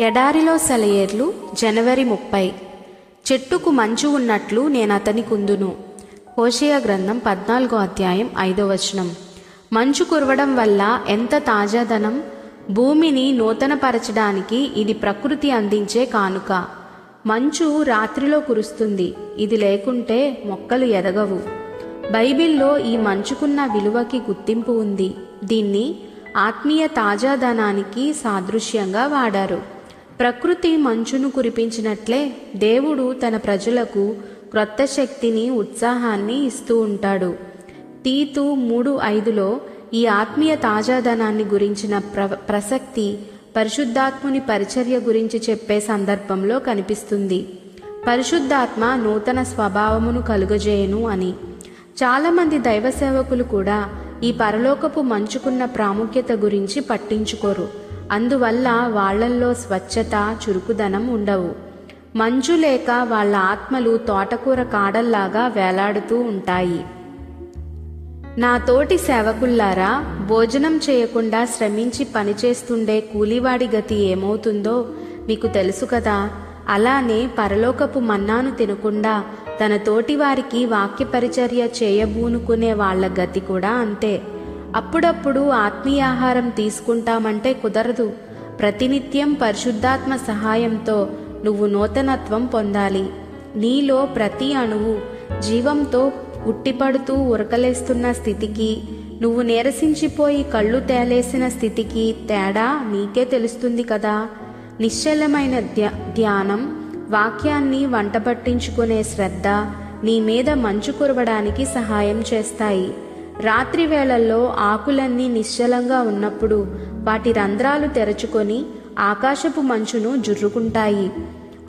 ఎడారిలో సెలయేర్లు జనవరి ముప్పై. చెట్టుకు మంచు ఉన్నట్లు నేను అతని కుందును. హోషేయ గ్రంథం పద్నాలుగో అధ్యాయం ఐదో వచనం. మంచు కురవడం వల్ల ఎంత తాజాదనం భూమిని నూతనపరచడానికి ఇది ప్రకృతి అందించే కానుక. మంచు రాత్రిలో కురుస్తుంది. ఇది లేకుంటే మొక్కలు ఎదగవు. బైబిల్లో ఈ మంచుకున్న విలువకి గుర్తింపు ఉంది. దీన్ని ఆత్మీయ తాజాదనానికి సాదృశ్యంగా వాడారు. ప్రకృతి మంచును కురిపించినట్లే దేవుడు తన ప్రజలకు క్రొత్త శక్తిని ఉత్సాహాన్ని ఇస్తూ ఉంటాడు. తీతు మూడు ఐదులో ఈ ఆత్మీయ తాజాదనాన్ని గురించిన ప్ర ప్రసక్తి పరిశుద్ధాత్ముని పరిచర్య గురించి చెప్పే సందర్భంలో కనిపిస్తుంది. పరిశుద్ధాత్మ నూతన స్వభావమును కలుగజేయను అని. చాలామంది దైవ సేవకులు కూడా ఈ పరలోకపు మంచుకున్న ప్రాముఖ్యత గురించి పట్టించుకోరు. అందువల్ల వాళ్ళల్లో స్వచ్ఛత చురుకుదనం ఉండవు. మంచు లేక వాళ్ళ ఆత్మలు తోటకూర కాడల్లాగా వేలాడుతూ ఉంటాయి. నా తోటి సేవకుల్లారా భోజనం చేయకుండా శ్రమించి పనిచేస్తుండే కూలివాడి గతి ఏమవుతుందో మీకు తెలుసు కదా. అలానే పరలోకపు మన్నాను తినకుండా తన తోటి వారికి వాక్య పరిచర్య చేయబూనుకునే వాళ్ళ గతి కూడా అంతే. అప్పుడప్పుడు ఆత్మీయాహారం తీసుకుంటామంటే కుదరదు. ప్రతినిత్యం పరిశుద్ధాత్మ సహాయంతో నువ్వు నూతనత్వం పొందాలి. నీలో ప్రతి అణువు జీవంతో ఉట్టిపడుతూ ఉరకలేస్తున్న స్థితికి నువ్వు నీరసించిపోయి కళ్ళు తేలేసిన స్థితికి తేడా నీకే తెలుస్తుంది కదా. నిశ్చలమైన ధ్యా ధ్యానం వాక్యాన్ని వంట పట్టించుకునే శ్రద్ధ నీ మీద మంచు కురవడానికి సహాయం చేస్తాయి. రాత్రి వేళల్లో ఆకులన్నీ నిశ్చలంగా ఉన్నప్పుడు వాటి రంధ్రాలు తెరచుకొని ఆకాశపు మంచును జుర్రుకుంటాయి.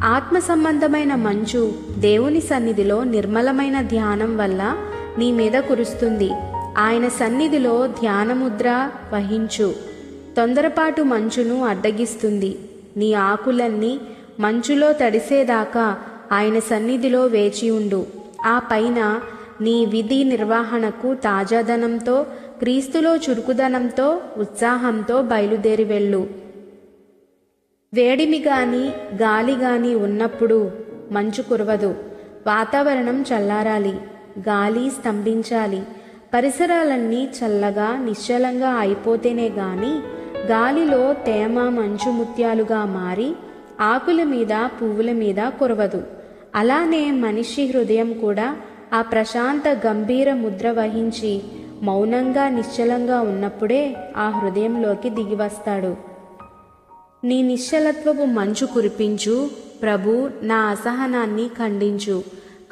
ఆత్మ సంబంధమైన మంచు దేవుని సన్నిధిలో నిర్మలమైన ధ్యానం వల్ల నీ మీద కురుస్తుంది. ఆయన సన్నిధిలో ధ్యానముద్ర వహించు. తొందరపాటు మంచును అడ్డగిస్తుంది. నీ ఆకులన్నీ మంచులో తడిసేదాకా ఆయన సన్నిధిలో వేచి ఉండు. ఆ పైన నీ విధి నిర్వహణకు తాజాదనంతో క్రీస్తులో చురుకుదనంతో ఉత్సాహంతో బయలుదేరి వెళ్ళు. వేడిమి గాని గాలి గాని ఉన్నప్పుడు మంచు కురవదు. వాతావరణం చల్లారాలి. గాలి స్తంభించాలి. పరిసరాలన్నీ చల్లగా నిశ్చలంగా అయిపోతేనే గాని గాలిలో తేమ మంచు ముత్యాలుగా మారి ఆకుల మీద పువ్వుల మీద కురవదు. అలానే మనిషి హృదయం కూడా ఆ ప్రశాంత గంభీర ముద్ర వహించి మౌనంగా నిశ్చలంగా ఉన్నప్పుడే ఆ హృదయంలోకి దిగివస్తాడు నీ నిశ్చలత్వపు మంచు కురిపించు ప్రభు నా అసహనాన్ని ఖండించు.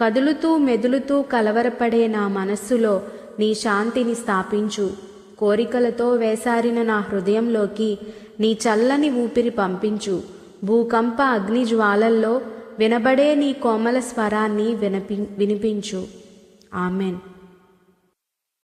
కదులుతూ మెదులుతూ కలవరపడే నా మనస్సులో నీ శాంతిని స్థాపించు. కోరికలతో వేసారిన నా హృదయంలోకి నీ చల్లని ఊపిరి పంపించు. భూకంప అగ్ని జ్వాలల్లో వినబడే నీ కోమల స్వరాన్ని వినపి వినిపించు. ఆమెన్.